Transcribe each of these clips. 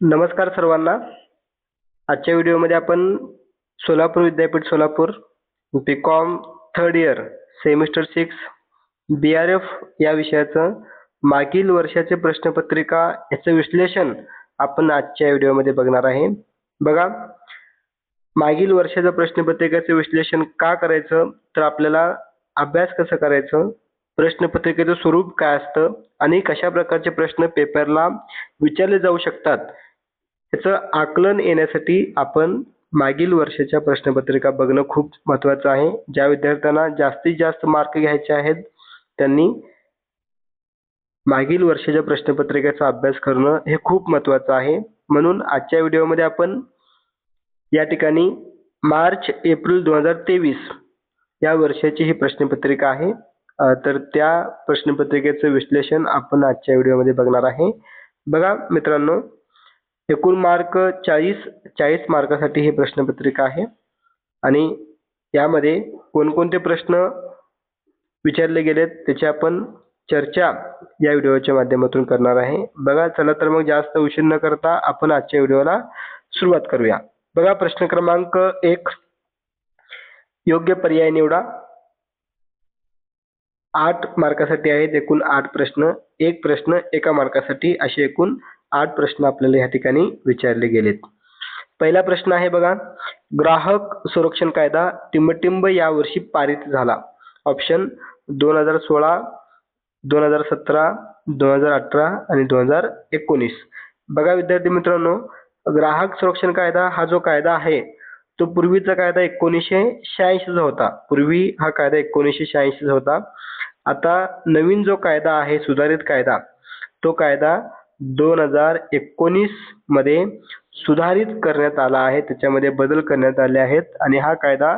नमस्कार सर्वांना. आजच्या व्हिडिओमध्ये आपण सोलापूर विद्यापीठ Solapur B com third year semester six B R F या विषयाचं मागील वर्षाचे प्रश्नपत्रिका याचं विश्लेषण आपण आजच्या व्हिडिओमध्ये बघणार आहे. बघा मागील वर्षाच्या प्रश्नपत्रिकेचं विश्लेषण का करायचं? तर आपल्याला अभ्यास कसं करायचं? प्रश्नपत्रिकेचं स्वरूप काय असतं? आणि कशा प्रकारचे प्रश्न पेपरला विचारले जाऊ शकतात? याचं आकलन येण्यासाठी आपण मागील वर्षाच्या प्रश्नपत्रिका बघणं खूप महत्त्वाचं आहे. ज्या विद्यार्थ्यांना जास्तीत जास्त मार्क घ्यायचे आहेत त्यांनी मागील वर्षाच्या प्रश्नपत्रिकेचा अभ्यास करणं हे खूप महत्त्वाचं आहे. म्हणून आजच्या व्हिडिओमध्ये आपण या ठिकाणी मार्च एप्रिल दोन हजार तेवीस या वर्षाची ही प्रश्नपत्रिका आहे. तर त्या प्रश्नपत्रिकेचं विश्लेषण आपण आजच्या व्हिडिओमध्ये बघणार आहे. बघा मित्रांनो एकूण मार्क चाळीस चाळीस मार्कासाठी हे प्रश्नपत्रिका आहे. आणि यामध्ये कोणकोणते प्रश्न विचारले गेलेत त्याची आपण चर्चा या व्हिडिओच्या माध्यमातून करणार आहे. बघा चला तर मग जास्त उशीर न करता आपण आजच्या व्हिडिओला सुरुवात करूया. बघा प्रश्न क्रमांक एक. योग्य पर्याय निवडा. आठ मार्कासाठी आहेत एकूण आठ प्रश्न. एक प्रश्न एका मार्कासाठी असे एकूण आठ प्रश्न आपल्याला या ठिकाणी विचारले गेलेत. पहिला प्रश्न आहे बघा ग्राहक संरक्षण कायदा टिंबटिंब यावर्षी पारित झाला. ऑप्शन दोन हजार सोळा दोन हजार सतरा दोन हजार अठरा आणि दोन हजार एकोणीस. बघा विद्यार्थी मित्रांनो ग्राहक संरक्षण कायदा हा जो कायदा आहे तो पूर्वीचा कायदा एकोणीसशे शहाऐंशीचा होता. पूर्वी हा कायदा एकोणीसशे शहाऐंशीचा होता. आता नवीन जो कायदा आहे सुधारित कायदा तो कायदा दोन हजार एकोणीसमध्ये सुधारित करण्यात आला आहे. त्याच्यामध्ये बदल करण्यात आले आहेत. आणि हा कायदा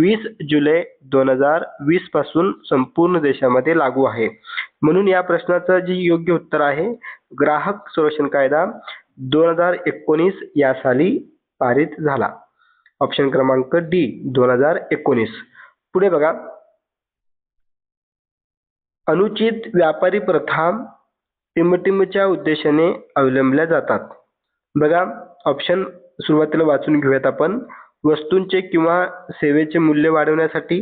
वीस जुलै दोन हजार वीसपासून संपूर्ण देशामध्ये लागू आहे. म्हणून या प्रश्नाचं जे योग्य उत्तर आहे ग्राहक संरक्षण कायदा दोन हजार एकोणीस या साली पारित झाला. ऑप्शन क्रमांक डी दोन हजार एकोणीस. पुढे बघा. अनुचित व्यापारी प्रथा टिमटिमच्या उद्देशाने अवलंबल्या जातात. बघा ऑप्शन सुरुवातीला वाचून घेऊयात आपण. वस्तूंचे किंवा सेवेचे मूल्य वाढवण्यासाठी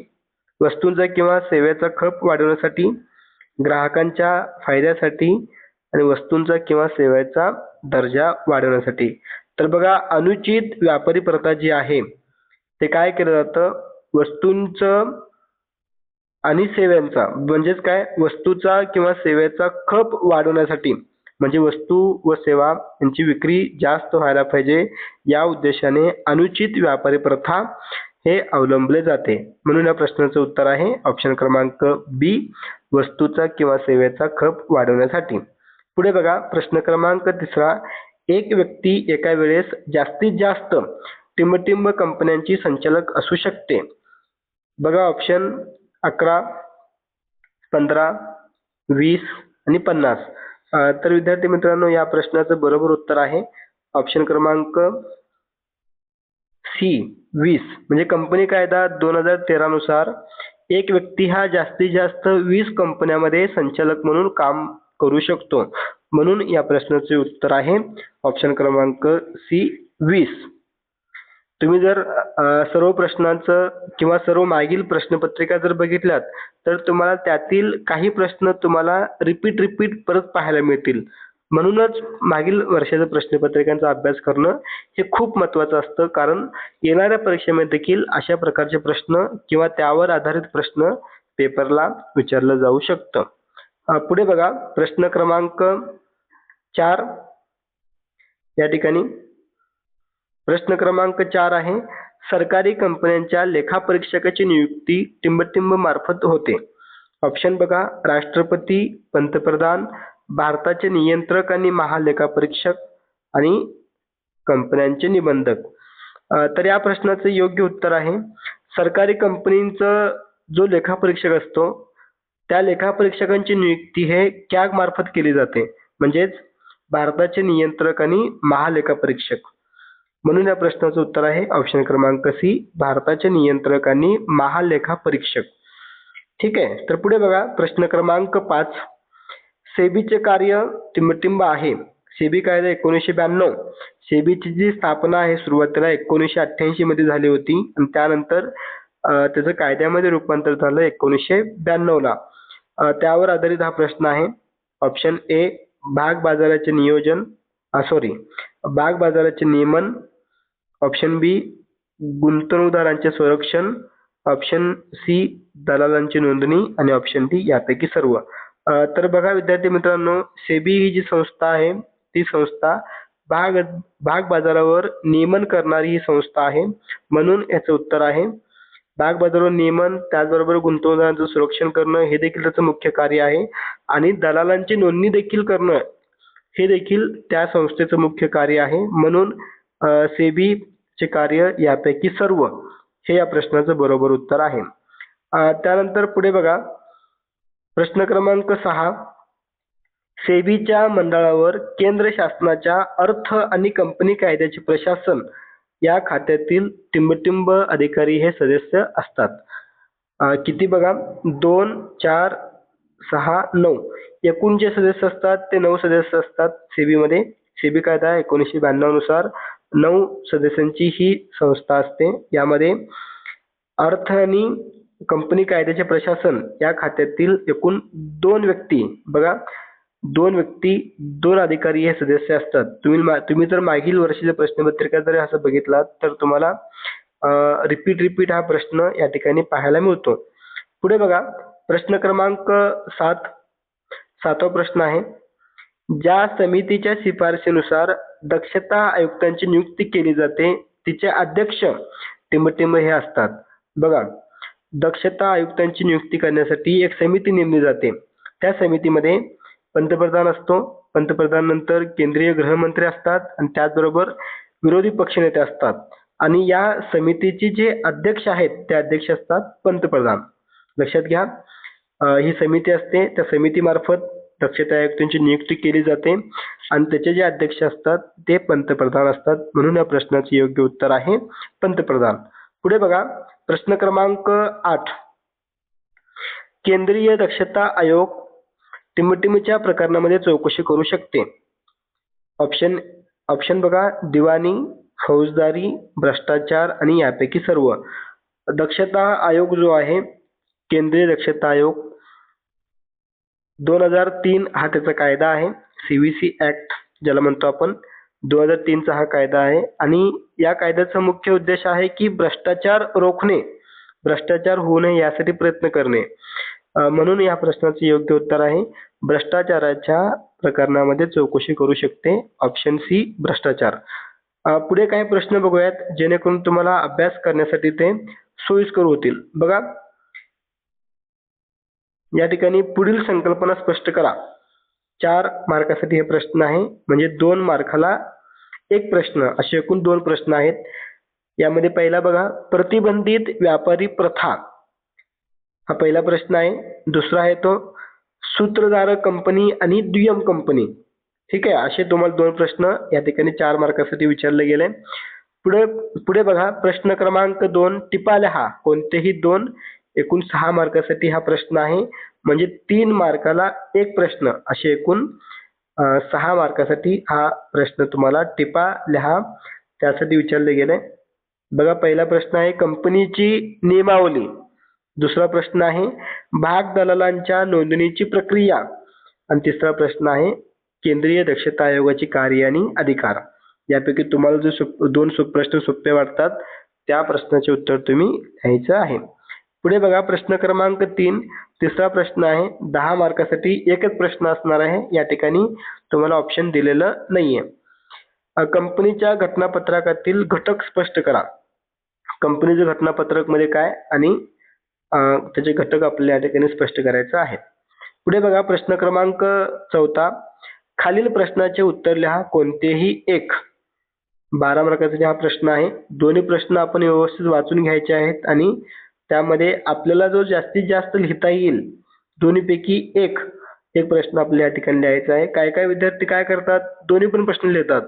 वस्तूंचा किंवा सेवेचा खप वाढवण्यासाठी ग्राहकांच्या फायद्यासाठी आणि वस्तूंचा किंवा सेवेचा दर्जा वाढवण्यासाठी. तर बघा अनुचित व्यापारी प्रथा जी आहे ते काय केलं जातं? वस्तूंचं आणि सेवांचा म्हणजेच काय? वस्तूचा किंवा सेवेचा खप वाढवण्यासाठी. म्हणजे वस्तू व सेवा यांची विक्री जास्त व्हायला पाहिजे या उद्देशाने अनुचित व्यापारी प्रथा हे अवलंबले जाते. म्हणून या प्रश्नाचं उत्तर आहे ऑप्शन क्रमांक बी वस्तूचा किंवा सेवेचा खप वाढवण्यासाठी. पुढे बघा प्रश्न क्रमांक तिसरा एक व्यक्ती एका वेळेस जास्तीत जास्त टिंबटिंब कंपन्यांची संचालक असू शकते. बघा ऑप्शन अकरा पंधरा वीस आणि पन्नास. तर विद्यार्थी मित्रांनो या प्रश्नाचं बरोबर उत्तर आहे. ऑप्शन क्रमांक सी वीस. म्हणजे कंपनी कायदा दोन हजार तेरानुसार एक व्यक्ती हा जास्तीत जास्त वीस कंपन्यामध्ये संचालक म्हणून काम करू शकतो. म्हणून या प्रश्नाचे उत्तर आहे. ऑप्शन क्रमांक सी वीस. तुम्ही जर सर्व प्रश्नांचं किंवा सर्व मागील प्रश्नपत्रिका जर बघितल्यात तर तुम्हाला त्यातील काही प्रश्न तुम्हाला रिपीट रिपीट परत पाहायला मिळतील. म्हणूनच मागील वर्षाच्या प्रश्नपत्रिकांचा अभ्यास करणं हे खूप महत्त्वाचं असतं. कारण येणाऱ्या परीक्षेमध्ये देखील अशा प्रकारचे प्रश्न किंवा त्यावर आधारित प्रश्न पेपरला विचारलं जाऊ शकतं. पुढे बघा. प्रश्न क्रमांक चार. या ठिकाणी प्रश्न क्रमांक चार आहे. सरकारी कंपन्यांच्या लेखापरीक्षकाची नियुक्ती टिंबटिंब मार्फत होते. ऑप्शन बघा. राष्ट्रपती पंतप्रधान भारताचे नियंत्रक आणि महालेखापरीक्षक आणि कंपन्यांचे निबंधक. तर या प्रश्नाचं योग्य उत्तर आहे. सरकारी कंपनींचं जो लेखापरीक्षक असतो त्या लेखापरीक्षकांची नियुक्ती हे कॅग मार्फत केली जाते. म्हणजेच भारताचे नियंत्रक आणि महालेखापरीक्षक म्हणून या प्रश्नाचं उत्तर आहे ऑप्शन क्रमांक सी भारताचे नियंत्रक आणि महालेखा परीक्षक ठीक आहे तर पुढे बघा प्रश्न क्रमांक पाच. सेबीचे कार्य टिंबटिंब आहे. सेबी कायदा एकोणीसशे ब्याण्णव. सेबीची जी स्थापना आहे सुरुवातीला एकोणीसशे अठ्ठ्याऐंशी मध्ये झाली होती. आणि त्यानंतर त्याचं कायद्यामध्ये रूपांतर झालं एकोणीसशे ब्याण्णवला त्यावर आधारित हा प्रश्न आहे. ऑप्शन ए भाग बाजाराचे नियोजन सॉरी भाग बाजाराचे नियमन ऑप्शन बी गुंतवणूकदारांचे संरक्षण. ऑप्शन सी दलालांची नोंदणी. आणि ऑप्शन डी यापैकी सर्व. तर बघा विद्यार्थी मित्रांनो सेबी ही जी संस्था आहे ती संस्था भाग भाग बाजारावर नियमन करणारी ही संस्था आहे. म्हणून याचं उत्तर आहे भाग बाजारावर नियमन त्याचबरोबर गुंतवणूकदारांचं संरक्षण करणं हे देखील त्याचं मुख्य कार्य आहे. आणि दलालांची नोंदणी देखील करणं हे देखील त्या संस्थेचं मुख्य कार्य आहे. म्हणून सेबी चे कार्य यापैकी सर्व हे या प्रश्नाचं बरोबर उत्तर आहे. त्यानंतर पुढे बघा. प्रश्न क्रमांक सहा. सेबीच्या मंडळावर केंद्र शासनाच्या अर्थ आणि कंपनी कायद्याचे प्रशासन या खात्यातील टिंबटिंब अधिकारी हे सदस्य असतात. किती बघा? दोन चार सहा नऊ. एकूण जे सदस्य असतात ते नऊ सदस्य असतात सेबीमध्ये. सेबी कायदा एकोणीसशे ब्याण्णवनुसार. नऊ सदस्यांची ही संस्था असते. यामध्ये अर्थ आणि कंपनी कायद्याचे प्रशासन या खात्यातील एकूण दोन व्यक्ती बघा दोन व्यक्ती दोन अधिकारी हे सदस्य असतात. तुम्ही मा- तुम्ही जर मागील वर्षीच्या प्रश्नपत्रिका जर असं बघितलात तर तुम्हाला रिपीट रिपीट हा प्रश्न या ठिकाणी पाहायला मिळतो. पुढे बघा प्रश्न क्रमांक सात सातवा प्रश्न आहे. ज्या समितीच्या शिफारशीनुसार दक्षता आयुक्तांची नियुक्ती केली जाते. तिचे अध्यक्ष टिंबटिंब हे असतात. बघा दक्षता आयुक्तांची नियुक्ती करण्यासाठी एक समिती नेमली जाते. त्या समितीमध्ये पंतप्रधान असतो. पंतप्रधान नंतर केंद्रीय गृहमंत्री असतात आणि त्याचबरोबर विरोधी पक्षनेते असतात. आणि या समितीचे जे अध्यक्ष आहेत ते अध्यक्ष असतात पंतप्रधान. लक्षात घ्या ही समिती असते. त्या समितीमार्फत दक्षता आयुक्तांची नियुक्ती केली जाते. आणि त्याचे जे अध्यक्ष असतात ते पंतप्रधान असतात. म्हणून या प्रश्नाचे योग्य उत्तर आहे पंतप्रधान. पुढे बघा प्रश्न क्रमांक आठ. केंद्रीय दक्षता आयोग टिमटिमीच्या प्रकरणामध्ये चौकशी करू शकते. ऑप्शन ऑप्शन बघा दिवाणी फौजदारी भ्रष्टाचार आणि यापैकी सर्व. दक्षता आयोग जो आहे केंद्रीय दक्षता आयोग दोन हजार तीन हा त्याचा कायदा आहे. सीव्हीसी ऍक्ट ज्याला म्हणतो आपण दोन हजार तीनचा हा कायदा आहे. आणि या कायद्याचा मुख्य उद्देश आहे की भ्रष्टाचार रोखणे भ्रष्टाचार होऊ नये यासाठी प्रयत्न करणे. म्हणून या प्रश्नाचे योग्य उत्तर आहे भ्रष्टाचाराच्या प्रकरणामध्ये चौकशी करू शकते. ऑप्शन सी भ्रष्टाचार. पुढे काही प्रश्न बघूयात जेणेकरून तुम्हाला अभ्यास करण्यासाठी ते सोयीस्कर होतील. बघा या ठिकाणी पुढील संकल्पना स्पष्ट करा. चार मार्कासाठी हे प्रश्न आहे. म्हणजे दोन मार्काला एक प्रश्न असे एकूण दोन प्रश्न आहेत. यामध्ये पहिला बघा प्रतिबंधित व्यापारी प्रथा. हा पहिला प्रश्न आहे. दुसरा आहे तो सूत्रधारक कंपनी आणि दुय्यम कंपनी. ठीक आहे असे तुम्हाला दोन प्रश्न या ठिकाणी चार मार्कासाठी विचारले गेले. पुढे पुढे बघा प्रश्न क्रमांक दोन टिपाल्या हा कोणतेही दोन एकूण सहा मार्कासाठी हा प्रश्न आहे. म्हणजे तीन मार्काला एक प्रश्न असे एकूण सहा मार्कासाठी हा प्रश्न तुम्हाला टिपा लिहा. त्यासाठी विचारले गेले. बघा पहिला प्रश्न आहे कंपनीची नियमावली. दुसरा प्रश्न आहे भाग दलालांच्या नोंदणीची प्रक्रिया. आणि तिसरा प्रश्न आहे केंद्रीय दक्षता आयोगाची कार्य आणि अधिकार. यापैकी तुम्हाला जो सोप- दोन सुप्रश्न प्रश्न सोपे वाटतात त्या प्रश्नाचे उत्तर तुम्ही लिहायचं आहे. पुढे बघा प्रश्न क्रमांक तीन तिसरा प्रश्न आहे. दहा मार्कासाठी एकच प्रश्न असणार आहे. या ठिकाणी तुम्हाला ऑप्शन दिलेलं नाहीये. कंपनीच्या घटनापत्रकातील घटक स्पष्ट करा. कंपनीचं घटनापत्रकमध्ये काय आणि त्याचे घटक आपल्याला या ठिकाणी स्पष्ट करायचं आहे. पुढे बघा प्रश्न क्रमांक चौथा. खालील प्रश्नाचे उत्तर लिहा. कोणतेही एक. बारा मार्काचा हा प्रश्न आहे. दोन्ही प्रश्न आपण व्यवस्थित वाचून घ्यायचे आहेत आणि त्यामध्ये आपल्याला जो जास्तीत जास्त लिहिता येईल दोन्हीपैकी एक एक प्रश्न आपल्या या ठिकाणी लिहायचा आहे. काय काय विद्यार्थी काय करतात दोन्ही पण प्रश्न लिहितात.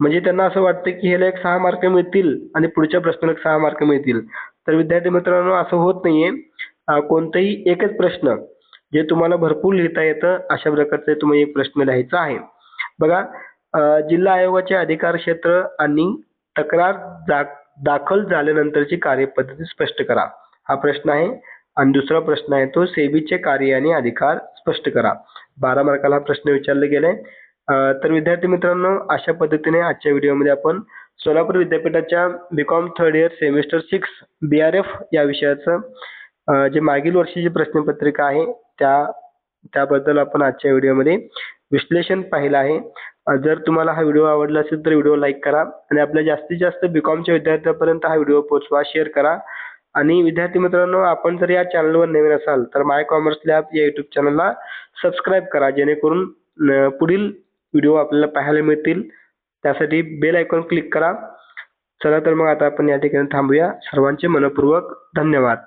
म्हणजे त्यांना असं वाटतं की ह्याला एक सहा मार्क मिळतील आणि पुढच्या प्रश्नाला एक सहा मार्क मिळतील. तर विद्यार्थी मित्रांनो असं होत नाहीये. आहे कोणताही एकच प्रश्न जे तुम्हाला भरपूर लिहिता येतं अशा प्रकारचे तुम्ही एक प्रश्न लिहायचा आहे. बघा जिल्हा आयोगाचे अधिकार क्षेत्र आणि तक्रार जा दाखल झाल्यानंतरची कार्यपद्धती स्पष्ट करा. हा प्रश्न आहे. आणि दुसरा प्रश्न आहे तो सेबीचे कार्य आणि अधिकार स्पष्ट करा. बारा मार्काला हा प्रश्न विचारले गेले तर विद्यार्थी मित्रांनो अशा पद्धतीने आजच्या व्हिडिओमध्ये आपण सोलापूर विद्यापीठाच्या B com third year semester six B R F या विषयाचं जे मागील वर्षीची प्रश्नपत्रिका आहे त्या त्याबद्दल आपण आजच्या व्हिडिओमध्ये विश्लेषण पाहिलं आहे. जर तुम्हाला हा व्हिडिओ आवडला असेल तर व्हिडिओ लाईक करा आणि आपल्या जास्तीत जास्त बीकॉमच्या विद्यार्थ्यांपर्यंत हा व्हिडिओ पोचवा शेअर करा. आणि विद्यार्थी मित्रांनो आपण जर या चॅनलवर नवीन असाल तर माय कॉमर्स लॅब या युट्यूब चॅनलला सबस्क्राईब करा जेणेकरून पुढील व्हिडिओ आपल्याला पाहायला मिळतील. त्यासाठी बेल आयकॉन क्लिक करा. चला तर मग आता आपण या ठिकाणी थांबूया. सर्वांचे मनपूर्वक धन्यवाद.